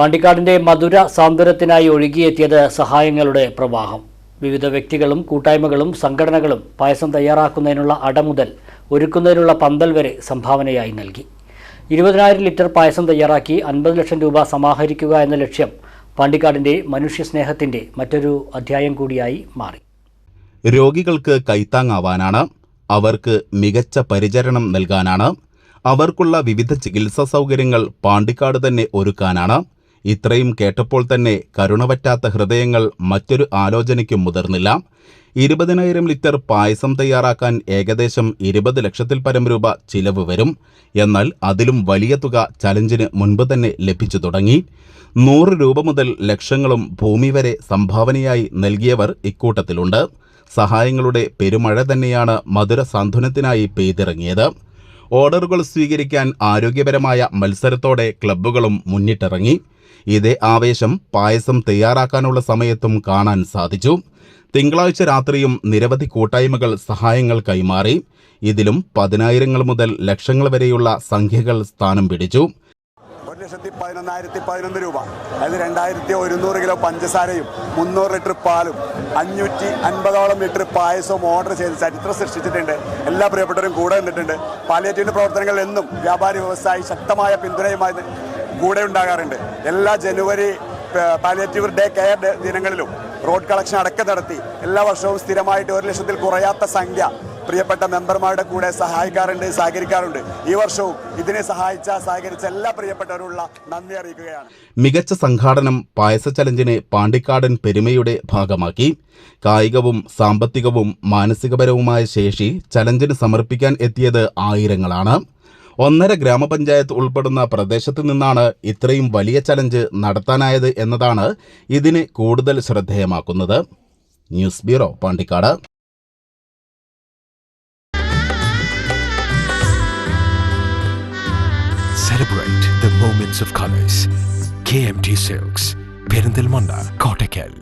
പാണ്ടിക്കാടിന്റെ മധുര സാന്ത്വനത്തിനായി ഒഴുകിയെത്തിയത് സഹായങ്ങളുടെ പ്രവാഹം. വിവിധ വ്യക്തികളും കൂട്ടായ്മകളും സംഘടനകളും പായസം തയ്യാറാക്കുന്നതിനുള്ള അട മുതൽ ഒരുക്കുന്നതിനുള്ള പന്തൽ വരെ സംഭാവനയായി നൽകി. ഇരുപതിനായിരം ലിറ്റർ പായസം തയ്യാറാക്കി അൻപത് ലക്ഷം രൂപ സമാഹരിക്കുക എന്ന ലക്ഷ്യം പാണ്ടിക്കാടിന്റെ മനുഷ്യസ്നേഹത്തിന്റെ മറ്റൊരു അധ്യായം കൂടിയായി മാറി. രോഗികൾക്ക് കൈത്താങ്ങാവാനാണ് അവർക്ക് മികച്ച പരിചരണം നൽകാനാണ് അവർക്കുള്ള വിവിധ ചികിത്സാ സൗകര്യങ്ങൾ പാണ്ടിക്കാട് തന്നെ ഒരുക്കാനാണ് ഇത്രയും കേട്ടപ്പോൾ തന്നെ കരുണവറ്റാത്ത ഹൃദയങ്ങൾ മറ്റൊരു ആലോചനയ്ക്കും മുതിർന്നില്ല. ഇരുപതിനായിരം ലിറ്റർ പായസം തയ്യാറാക്കാൻ ഏകദേശം ഇരുപത് ലക്ഷത്തിൽ പരം രൂപ ചിലവ് വരും. എന്നാൽ അതിലും വലിയ തുക ചലഞ്ചിന് മുൻപ് തന്നെ ലഭിച്ചു തുടങ്ങി. നൂറ് രൂപ മുതൽ ലക്ഷങ്ങളും ഭൂമി വരെ സംഭാവനയായി നൽകിയവർ ഇക്കൂട്ടത്തിലുണ്ട്. സഹായങ്ങളുടെ പെരുമഴ തന്നെയാണ് മധുര സാന്ത്വനത്തിനായി പെയ്തിറങ്ങിയത്. ഓർഡറുകൾ സ്വീകരിക്കാൻ ആരോഗ്യപരമായ മത്സരത്തോടെ ക്ലബ്ബുകളും മുന്നിട്ടിറങ്ങി. ഇതേ ആവേശം പായസം തയ്യാറാക്കാനുള്ള സമയത്തും കാണാൻ സാധിച്ചു. തിങ്കളാഴ്ച രാത്രിയും നിരവധി കൂട്ടായ്മകൾ സഹായങ്ങൾ കൈമാറി. ഇതിലും പതിനായിരങ്ങൾ മുതൽ ലക്ഷങ്ങൾ വരെയുള്ള സംഖ്യകൾ സ്ഥാനം പിടിച്ചു. ഒരു ലക്ഷത്തി പതിനൊന്നായിരത്തി പതിനൊന്ന് രൂപ. അതായത് രണ്ടായിരത്തി ഒരുന്നൂറ് കിലോ പഞ്ചസാരയും മുന്നൂറ് ലിറ്റർ പാലും അഞ്ഞൂറ്റി അൻപതോളം ലിറ്റർ പായസവും ഓർഡർ ചെയ്ത് ചരിത്രം സൃഷ്ടിച്ചിട്ടുണ്ട്. എല്ലാ പ്രിയപ്പെട്ടവരും കൂടെ നിന്നിട്ടുണ്ട്. പാലിയേറ്റീവിന്റെ പ്രവർത്തനങ്ങൾ എന്നും വ്യാപാരി വ്യവസായി ശക്തമായ പിന്തുണയുമായി കൂടെ ഉണ്ടാകാറുണ്ട്. എല്ലാ ജനുവരി പാലിയേറ്റീവ് ഡേ കെയർ ദിനങ്ങളിലും റോഡ് കളക്ഷൻ അടക്കം നടത്തി. എല്ലാ വർഷവും സ്ഥിരമായിട്ട് ഒരു ലക്ഷത്തിൽ കുറയാത്ത സംഖ്യ പ്രിയപ്പെട്ട മെമ്പർമാരുടെ കൂടെ സഹായിക്കാറുണ്ട് സഹകരിക്കാറുണ്ട്. ഈ വർഷവും ഇതിനെ സഹായിച്ച സഹകരിച്ച എല്ലാ പ്രിയപ്പെട്ടവരുള്ള നന്ദി അറിയിക്കുകയാണ്. മികച്ച സംഘാടനം പായസ ചലഞ്ചിനെ പാണ്ടിക്കാടൻ പെരുമയുടെ ഭാഗമാക്കി. കായികവും സാമ്പത്തികവും മാനസികപരവുമായ ശേഷി ചലഞ്ചിന് സമർപ്പിക്കാൻ എത്തിയത് ആയിരങ്ങളാണ്. ഒന്നര ഗ്രാമപഞ്ചായത്ത് ഉൾപ്പെടുന്ന പ്രദേശത്ത് നിന്നാണ് ഇത്രയും വലിയ ചലഞ്ച് നടത്താനായത് എന്നതാണ് ഇതിനെ കൂടുതൽ ശ്രദ്ധേയമാക്കുന്നത് news bureau Pandikkad Celebrate the moments of colors. KMT Silks, Perindalmanda, Kottakkal.